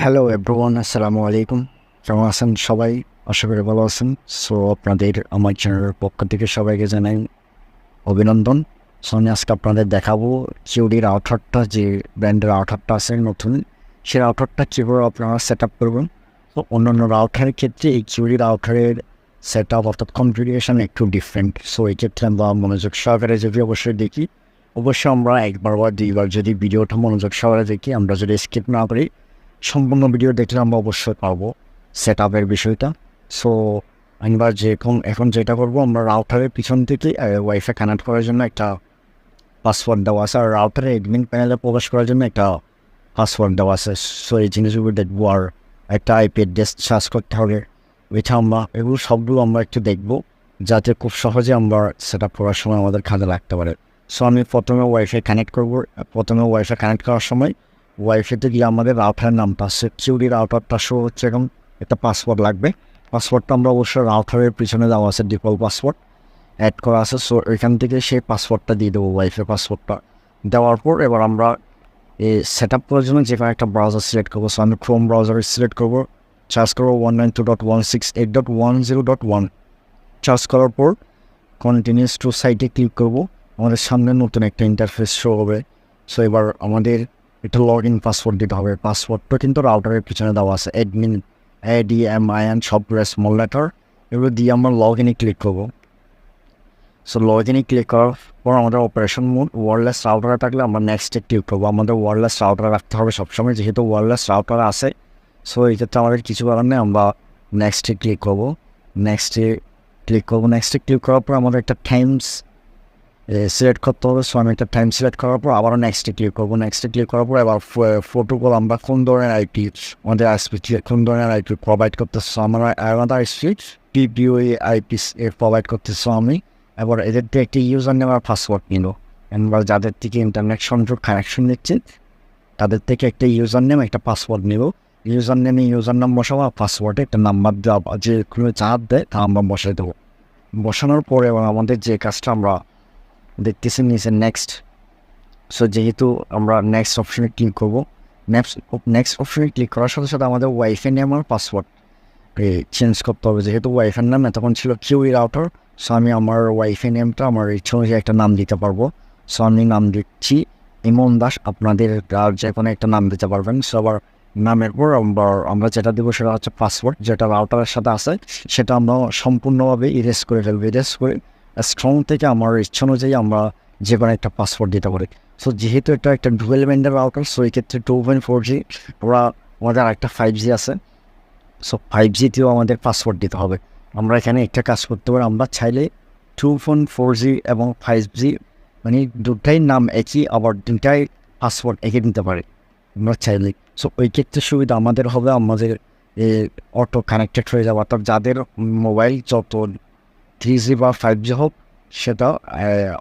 Hello everyone আসসালামু আলাইকুম কেমন আছেন সবাই? আশা করি ভালো আছেন। সো আপনাদের, আমার চ্যানেলের পক্ষ থেকে সবাইকে জানাই অভিনন্দন। সো আমি আজকে আপনাদের দেখাবো কিউডির আউটারটা যে ব্র্যান্ডের আউটারটা আছে নতুন। সেই আউটারটা কীভাবে আপনারা সেট আপ করবেন? তো অন্যান্য রাউটারের ক্ষেত্রে এই কিউডির আউটারের সেট আপ অর্থাৎ কনফিগারেশন একটু ডিফারেন্ট সো এই ক্ষেত্রে আমরা মনোযোগ সহকারে যদি অবশ্যই দেখি, অবশ্যই আমরা একবার বা দুইবার যদি ভিডিওটা মনোযোগ সহকারে দেখি, আমরা যদি স্কিপ না করি সম্পূর্ণ ভিডিও দেখলে আমরা অবশ্যই পাবো সেট আপের বিষয়টা। সো আমরা যে এখন এখন যেটা করব, আমরা রাউটারের পিছন থেকে ওয়াইফাই কানেক্ট করার জন্য একটা পাসওয়ার্ড দেওয়া আছে। আর রাউটারের এডমিন প্যানেলে প্রবেশ করার জন্য একটা পাসওয়ার্ড দেওয়া আছে। সো এই জিনিসগুলো দেখব। আর একটা আইপি অ্যাড্রেস সার্চ করতে হবে এটা আমরা, এগুলো সবগুলো আমরা একটু দেখব, যাতে খুব সহজে আমরা সেট আপ করার সময় আমাদের কাজে লাগতে পারে। সো আমি প্রথমে ওয়াইফাই কানেক্ট করব। প্রথমে ওয়াইফাই কানেক্ট করার সময় ওয়াইফাইতে গিয়ে আমাদের রাউটারের নামটা সিকিউরিটি রাউটারটা শো হচ্ছে এখন, একটা পাসওয়ার্ড লাগবে। পাসওয়ার্ডটা আমরা অবশ্যই রাউটারের পিছনে দেওয়া আছে ডিফল্ট পাসওয়ার্ড অ্যাড করা আছে। সো এখান থেকে সেই পাসওয়ার্ডটা দিয়ে দেবো ওয়াইফাই পাসওয়ার্ডটা দেওয়ার পর এবার আমরা এই সেট আপ করার জন্য যে কোনো একটা ব্রাউজার সিলেক্ট করব। সো আমি ক্রোম ব্রাউজার সিলেক্ট করব। চার্জ করব one nine two dot one six eight dot one zero dot one search করার পর কন্টিনিউস টু সাইটে ক্লিক করব। আমাদের সামনে নতুন একটা ইন্টারফেস শো হবে। সো এবার আমাদের এটা লগ ইন পাসওয়ার্ড দিতে হবে। পাসওয়ার্ডটা কিন্তু রাউটারের পিছনে দেওয়া আছে। Admin A D M I N সব স্মল লেটার এগুলো দিয়ে আমরা লগ ইনে ক্লিক করব। সো লগ ইনে ক্লিক করার পর আমাদের অপারেশন মোড ওয়ারলেস রাউটারে থাকলে আমরা নেক্সটে ক্লিক করব। আমাদের ওয়ারলেস রাউটার রাখতে হবে সবসময়, যেহেতু ওয়ারলেস রাউটার আছে সো এই ক্ষেত্রে আমাদের কিছু করার নেই, আমরা নেক্সটে ক্লিক করব। নেক্সটে ক্লিক করব। নেক্সটে ক্লিক করার পর আমাদের একটা টাইমস সিলেক্ট করতে হবে। সো আমি একটা টাইম সিলেক্ট করার পর আবারও নেক্সটে ক্লিক করব। নেক্সটে ক্লিক করার পর এবার ফটোকল আমরা কোন ধরনের আইপি আমাদের আইসপি কোন ধরনের আইপি প্রোভাইড করতেছো। আমরা আমাদের আইসপি পিপিওই আইপি প্রোভাইড করতেছো আমি। এবার এদের থেকে একটি ইউজার নেম আর পাসওয়ার্ড নিল। এবার যাদের থেকে ইন্টারনেট সংযোগ কানেকশন নিচ্ছে, তাদের থেকে একটা ইউজার নেম একটা পাসওয়ার্ড নিব। ইউজার নেমে ইউজার নাম বসাবো আর পাসওয়ার্ডে একটা নাম্বার দেওয়া যে কোনো চাপ দেয়, তা আমরা বসাই দেবো। বসানোর পরে এবার আমাদের যে কাজটা আমরা দেখতেছি নিচে নেক্সট সো যেহেতু আমরা নেক্সট অপশনে ক্লিক করব নেক্সট নেক্সট অপশনে ক্লিক করার সাথে সাথে আমাদের ওয়াইফাই নেম আর পাসওয়ার্ড চেঞ্জ করতে হবে। যেহেতু ওয়াইফাই নাম তখন ছিল কিউই রাউটার সো আমি আমার ওয়াইফাই নেমটা আমার ইচ্ছা অনুযায়ী একটা নাম দিতে পারব। সো আমি নাম দিচ্ছি ইমন দাস। আপনাদের যে কোনো একটা নাম দিতে পারবেন। সো আবার নামের পর আমরা আমরা যেটা দেবো সেটা হচ্ছে পাসওয়ার্ড যেটা রাউটারের সাথে আছে, সেটা আমরা সম্পূর্ণভাবে ইরেজ করে ফেলব। ইরেজ করে স্ট্রং থেকে আমার ইচ্ছা অনুযায়ী আমরা যে কোনো একটা পাসওয়ার্ড দিতে পারি। সো যেহেতু এটা একটা ডুয়েল ব্যান্ডের রাউটার সো এই ক্ষেত্রে টু পয়েন্ট ফোর জি ওরা আমাদের আরেকটা ফাইভ জি আছে। সো ফাইভ জিতেও আমাদের পাসওয়ার্ড দিতে হবে। আমরা এখানে একটা কাজ করতে পারি, আমরা চাইলে টু পয়েন্ট ফোর জি এবং ফাইভ জি মানে দুটাই নাম একই, আবার দুটাই পাসওয়ার্ড একে নিতে পারি। আমরা চাইলে। সো ওই ক্ষেত্রে সুবিধা আমাদের হবে, আমাদের অটো কানেক্টেড হয়ে যাবে। অর্থাৎ যাদের মোবাইল যত থ্রি জি বা ফাইভ জি হোক সেটা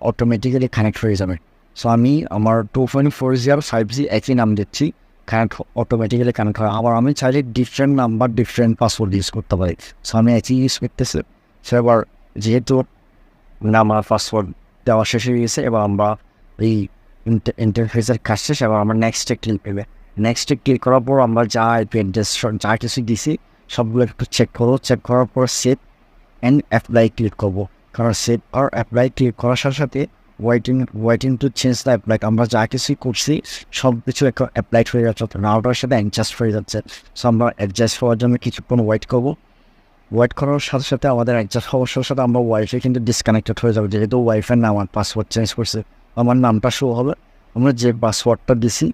অটোমেটিক্যালি কানেক্ট হয়ে যাবে। সো আমি আমার টু পয়েন্ট ফোর জি আর ফাইভ জি একই নাম দিচ্ছি কানেক্ট অটোমেটিক্যালি কানেক্ট হয়। আবার আমি চাইলে different number different password use করতে পারি। সো আমি একই ইউজ করতেছি। সো এবার যেহেতু নাম আর পাসওয়ার্ড দেওয়া শেষ হয়ে গেছে, এবার আমরা এই ইন্টারফেসের কাজ শেষ, এবার আমরা নেক্সটে ক্লিক করবে। নেক্সটে ক্লিক করার পর আমরা যা আইপি অ্যাড্রেস যা কিছু দিছি, সবগুলো একটু চেক করব। চেক করার পর সেভ অ্যান্ড অ্যাপ্লাই ক্লিক করব। কারণ সেভ আর অ্যাপ্লাই ক্লিক করার সাথে সাথে waiting waiting to change the apply আমরা যা কিছুই করছি, সব কিছু একটা অ্যাপ্লাইড হয়ে যাচ্ছে রাউটার সাথে অ্যাডজাস্ট হয়ে যাচ্ছে। সো আমরা অ্যাডজাস্ট হওয়ার জন্য কিছুক্ষণ ওয়েট করব। ওয়েট করার সাথে সাথে আমাদের অ্যাডজাস্ট হওয়ার সাথে সাথে আমরা ওয়াইফাই কিন্তু ডিসকানেক্টেড হয়ে যাবে, যেহেতু ওয়াইফাই নাম আমার পাসওয়ার্ড চেঞ্জ করছে। আমার নামটা শো হবে। আমরা যে পাসওয়ার্ডটা দিছি,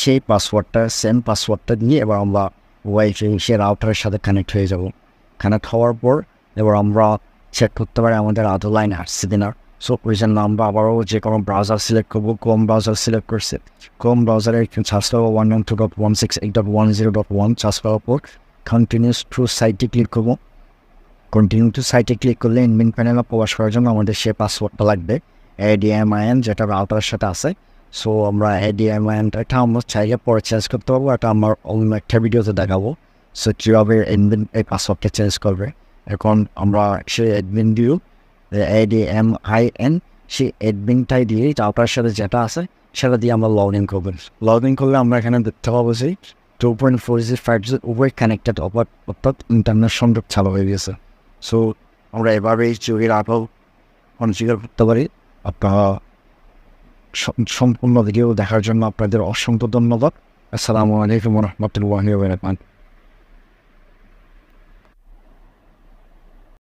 সেই পাসওয়ার্ডটা সেম পাসওয়ার্ডটা দিয়ে এবার আমরা ওয়াইফাই সে রাউটারের সাথে কানেক্ট হয়ে যাব। কানেক্ট হওয়ার পর এবার আমরা চেক করতে পারি আমাদের আদৌ লাইন আসছে দিনার সো ওই জন্য আমরা আবারও যে কোনো ব্রাউজার সিলেক্ট করব ক্রোম ব্রাউজার সিলেক্ট করছে। ক্রোম ব্রাউজারে সার্চ করব one one two dot one six eight dot one zero dot one search করার পর কন্টিনিউস টু সাইটে ক্লিক করব। কন্টিনিউ টু সাইটে ক্লিক করলে ইনমিন প্যানেলে প্রবেশ করার জন্য আমাদের সে পাসওয়ার্ডটা লাগবে। এডিএমআইএন যেটা রাউটারের সাথে আছে। সো আমরা এডিএমআইএনটা এটা আমরা চাইলে পরে চেঞ্জ করতে পারব। এটা আমার অন্য একটা ভিডিওতে দেখাবো। সো কীভাবে ইনমিন এই পাসওয়ার্ডটা চেঞ্জ করবে। এখন আমরা সেই অ্যাডমিন দিও এডিএম আই এন সেই অ্যাডমিনটাই দিয়ে রাউটারের সাথে যেটা আছে, সেটা দিয়ে আমরা লগ ইন করবেন লগ ইন করলে আমরা এখানে দেখতে পাবো যে two point four G five G উভয় কানেক্টেড অপার অর্থাৎ ইন্টারনেট সংযোগ চালু হয়ে গেছে। সো আমরা এভাবে যুগের আলো অনস্বীকার করতে পারি। আপনারা সম- সম্পূর্ণ ভিডিও দেখার জন্য আপনাদের অসংখ্য ধন্যবাদ। আসসালামু আলাইকুম রহমতুল্লাহ